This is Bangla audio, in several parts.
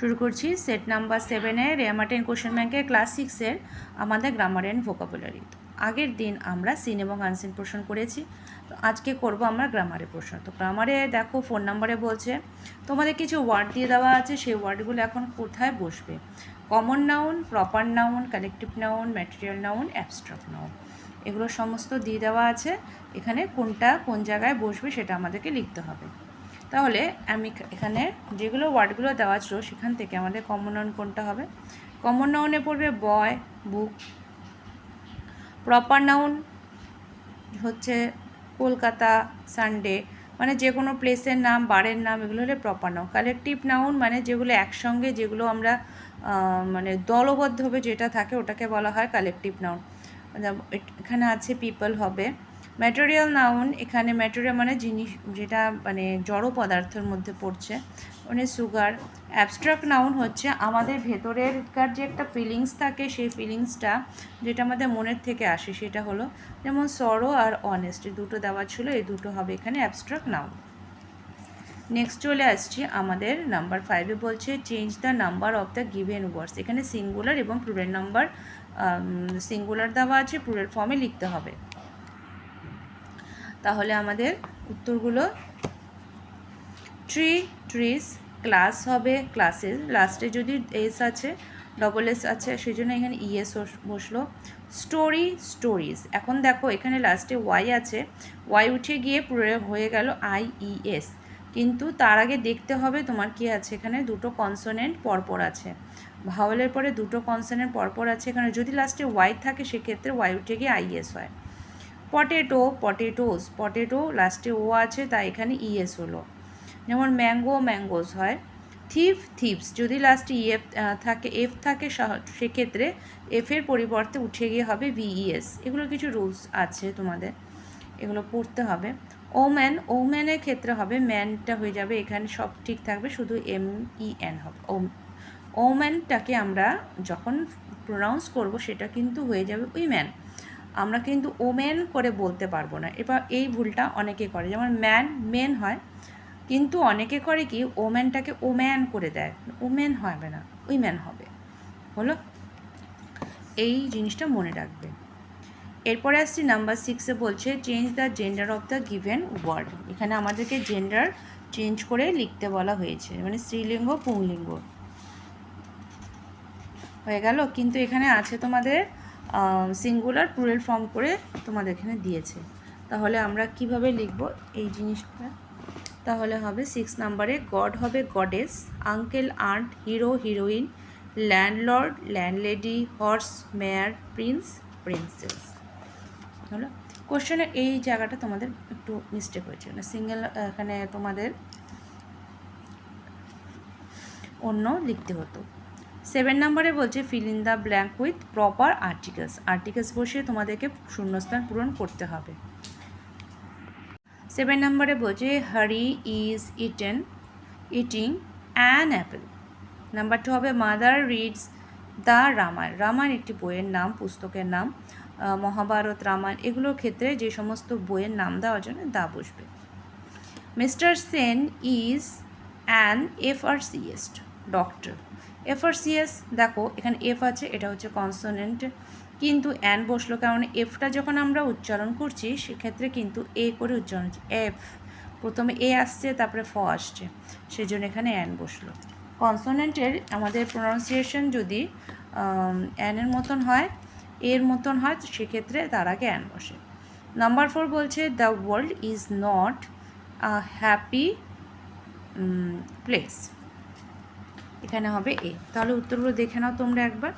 শুরু করছি। সেট নাম্বার সেভেনের রেয়ামার্টেন কোশ্চেন ব্যাংকের ক্লাস সিক্সের আমাদের গ্রামার অ্যান্ড ভোকাবুলারি আগের দিন আমরা সিন এবং আনসিন প্রশ্ন করেছি। তো আজকে করব আমরা গ্রামারের প্রশ্ন তো গ্রামারে দেখো ফোন নাম্বারে বলছে, তোমাদের কিছু ওয়ার্ড দিয়ে দেওয়া আছে, সেই ওয়ার্ডগুলো এখন কোথায় বসবে? Common noun proper noun collective noun material noun abstract noun এগুলো সমস্ত দিয়ে দেওয়া আছে। এখানে কোনটা কোন জায়গায় বসবে সেটা আমাদেরকে লিখতে হবে। তাহলে আমি এখানে যেগুলো ওয়ার্ডগুলো দেওয়া ছিল সেখান থেকে আমাদের কমন নাউন কোনটা হবে? কমন নাউনে পড়বে বয় বুক প্রপার নাউন হচ্ছে কলকাতা সানডে মানে যে কোনো প্লেসের নাম বারের নাম, এগুলো হলে প্রপার নাউন কালেকটিভ নাউন মানে যেগুলো একসঙ্গে, যেগুলো আমরা মানে দলবদ্ধভাবে যেটা থাকে ওটাকে বলা হয় কালেকটিভ নাউন এখানে আছে পিপল হবে। ম্যাটেরিয়াল নাউন এখানে ম্যাটেরিয়াল মানে জিনিস যেটা মানে জড় পদার্থের মধ্যে পড়ছে। মানে সুগার অ্যাবস্ট্রাক্ট নাউন হচ্ছে আমাদের ভেতরেরকার যে একটা ফিলিংস থাকে, সেই ফিলিংসটা যেটা আমাদের মনের থেকে আসে, সেটা হলো যেমন সরো আর অনেস্ট দুটো দেওয়া ছিল, এই দুটো হবে এখানে অ্যাবস্ট্রাক্ট নাউন নেক্সট চলে আসছি আমাদের নাম্বার ফাইভে বলছে change the number of the given words এখানে সিঙ্গুলার এবং প্লুরাল নাম্বার সিঙ্গুলার দেওয়া আছে প্লুরাল ফর্মে লিখতে হবে। তাহলে আমাদের উত্তরগুলো ট্রি ট্রিস ক্লাস হবে ক্লাসেস লাস্টে যদি এস আছে ডবল এস আছে, সেই জন্য এখানে ইএস বসল। স্টোরি স্টোরিজ এখন দেখো, এখানে লাস্টে ওয়াই আছে। ওয়াই উঠে গিয়ে পুরো হয়ে গেল আই ই এস কিন্তু তার আগে দেখতে হবে তোমার কি আছে এখানে? দুটো কনসোনেন্ট পরপর আছে। ভাওয়েলের পরে দুটো কনসোনেন্ট পরপর আছে এখানে। যদি লাস্টে ওয়াই থাকে, সেক্ষেত্রে ওয়াই উঠে গিয়ে আইএস হয়। পটেটো পটেটোস পটেটো লাস্টে ও আছে, তাই এখানে ইএস হলো। যেমন ম্যাঙ্গো ম্যাঙ্গোস হয়। থিফ থিপস যদি লাস্টে ইএফ থাকে এফ থাকে সেক্ষেত্রে এফের পরিবর্তে উঠে গিয়ে হবে ভিইএস এগুলো কিছু রুলস আছে তোমাদের। এগুলো পড়তে হবে। ওম্যান ওম্যানের ক্ষেত্রে হবে ম্যানটা হয়ে যাবে, এখানে সব ঠিক থাকবে, শুধু এম ই এন হবে। ওম ওম্যানটাকে আমরা যখন প্রোনাউন্স করব, সেটা কিন্তু হয়ে যাবে উইম্যান আমরা কিন্তু ওমেন করে বলতে পারব না। এবার এই ভুলটা অনেকে করে। যেমন ম্যান, মেন হয়। কিন্তু অনেকে করে কি ওম্যানটাকে ওম্যান করে দেয়। ওমেন হবে না, উইম্যান হবে। হলো? এই জিনিসটা মনে রাখবে। এরপরে আসছি নাম্বার সিক্সে বলছে change the gender of the given word এখানে আমাদেরকে জেন্ডার চেঞ্জ করে লিখতে বলা হয়েছে। মানে স্ত্রীলিঙ্গ, পুংলিঙ্গ। হয়ে গেল? কিন্তু এখানে আছে তোমাদের সিঙ্গুলার প্লুরাল ফর্ম করে তোমাদের এখানে দিয়েছে। তাহলে আমরা কীভাবে লিখব এই জিনিসটা? তাহলে হবে সিক্স নাম্বারে গড হবে goddess uncle aunt hero heroine landlord landlady horse mare prince princess হলো কোশ্চেনের এই জায়গাটা তোমাদের একটু মিস্টেক হয়েছে। মানে সিঙ্গেল এখানে তোমাদের অন্য লিখতে হতো। সেভেন নাম্বারে বলছে fill in the blank with proper articles articles বসিয়ে তোমাদেরকে শূন্যস্থান পূরণ করতে হবে। সেভেন নাম্বারে বলছে Hari is eaten eating an apple number two হবে mother reads the Ramayana Ramayana একটি বইয়ের নাম, পুস্তকের নাম। মহাভারত, রামায়ণ, এগুলোর ক্ষেত্রে যে সমস্ত বইয়ের নাম দেওয়ার জন্য দা বসবে। Mister Sen is an F R doctor F R CS দেখো, এখানে এফ আছে, এটা হচ্ছে কনসোনেন্ট কিন্তু অ্যান বসল কারণ এফটা যখন আমরা উচ্চারণ করছি, সেক্ষেত্রে কিন্তু এ করে উচ্চারণ হচ্ছে এফ প্রথমে এ আসছে, তারপরে ফ আসছে। সেই জন্য এখানে অ্যান বসল। কনসোনেন্টের আমাদের প্রনাউন্সিয়েশন যদি অ্যানের মতন হয়, এর মতন হয় সেক্ষেত্রে তার আগে অ্যান বসে। নাম্বার ফোর বলছে the world is not a happy place এখানে হবে এ তাহলে উত্তরগুলো দেখে নাও তোমরা একবার।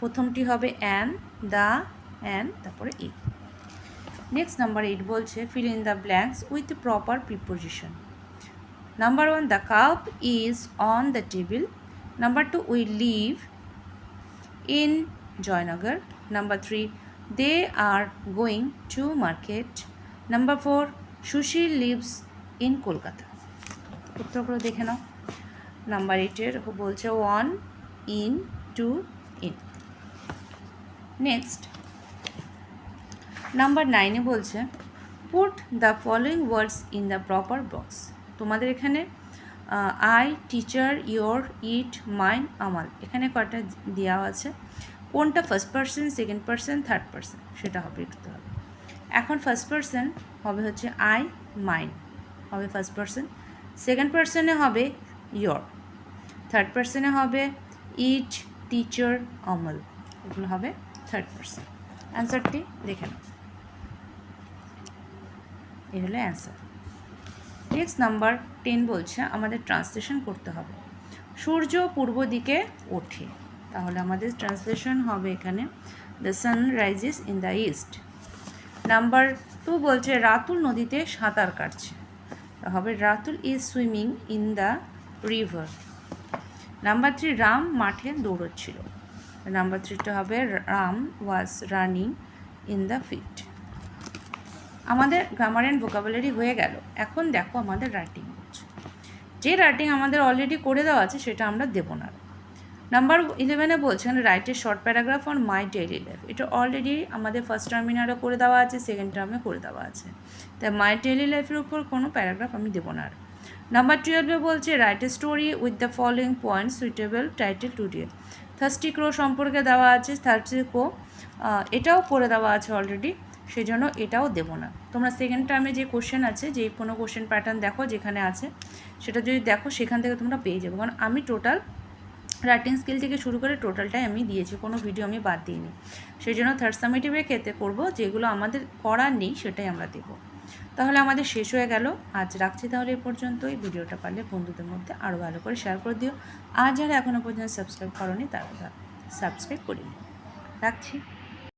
প্রথমটি হবে অ্যান দ্য অ্যান তারপরে এ নেক্সট নাম্বার এইট বলছে fill in the blanks with proper preposition number one the cup is on the table number two we live in Joynagar number three they are going to market number four Sushil lives in Kolkata উত্তরগুলো দেখে নাও। নাম্বার এইটের বলছে one, in, two, in. Next. Number নাইনে বলছে put the following words in the proper box তোমাদের এখানে I teacher your it mine আমাল এখানে কয়টা দেওয়া আছে? কোনটা first person second person third person সেটা হবে লিখতে হবে। এখন ফার্স্ট পার্সন হবে হচ্ছে আই মাইন হবে ফার্স্ট পার্সন সেকেন্ড পার্সনে হবে ইয়োর থার্ড পার্সনে হবে ইট টিচার অমল এগুলো হবে থার্ড পার্সন অ্যান্সারটি দেখে নাও। এই হলো অ্যান্সার নেক্সট নাম্বার টেন বলছে, আমাদের ট্রান্সলেশন করতে হবে। সূর্য পূর্ব দিকে ওঠে। তাহলে আমাদের ট্রান্সলেশন হবে এখানে the sun rises in the east number two বলছে, রাতুল নদীতে সাঁতার কাটছে। হবে, Ratul is swimming in the river number three Ram মাঠে দৌড়চ্ছিল নাম্বার থ্রিটা হবে Ram was running in the field আমাদের গ্রামার অ্যান্ড ভোকাবুলারি হয়ে গেল। এখন দেখো আমাদের রাইটিং হচ্ছে। যে রাইটিং আমাদের অলরেডি করে দেওয়া আছে, সেটা আমরা দেবো না। নাম্বার ইলেভেনে বলছেন রাইটের short paragraph on my daily life এটা অলরেডি আমাদের ফার্স্ট টার্মিনারও করে দেওয়া আছে সেকেন্ড টার্মে করে দেওয়া আছে। তাই মাই ডেইলি লাইফের উপর কোনো প্যারাগ্রাফ আমি দেবো না আর। নাম্বার টুয়েলভে বলছে write a story with the following point suitable title today thirsty crow সম্পর্কে দেওয়া আছে থার্স্টি ক্রো এটাও করে দেওয়া আছে অলরেডি সেই জন্য এটাও দেবো না। তোমরা সেকেন্ড টার্মে যে কোশ্চেন আছে, যে কোনো কোশ্চেন প্যাটার্ন দেখো যেখানে আছে, সেটা যদি দেখো সেখান থেকে তোমরা পেয়ে যাবে। কারণ আমি টোটাল রাইটিং স্কিল থেকে শুরু করে টোটালটাই আমি দিয়েছি, কোনো ভিডিও আমি বাদ দিইনি। সেই জন্য থার্ড সামিটিভের ক্ষেত্রে করব, যেগুলো আমাদের করার নেই সেটাই আমরা দেবো। তাহলে আমাদের শেষ হয়ে গেল। আজ রাখছি তাহলে এই পর্যন্তই। ভিডিওটা পারলে বন্ধুদের মধ্যে আরও ভালো করে শেয়ার করে দিও। আর যারা এখনও পর্যন্ত সাবস্ক্রাইব করনি, তারা সাবস্ক্রাইব করে নিও রাখছি।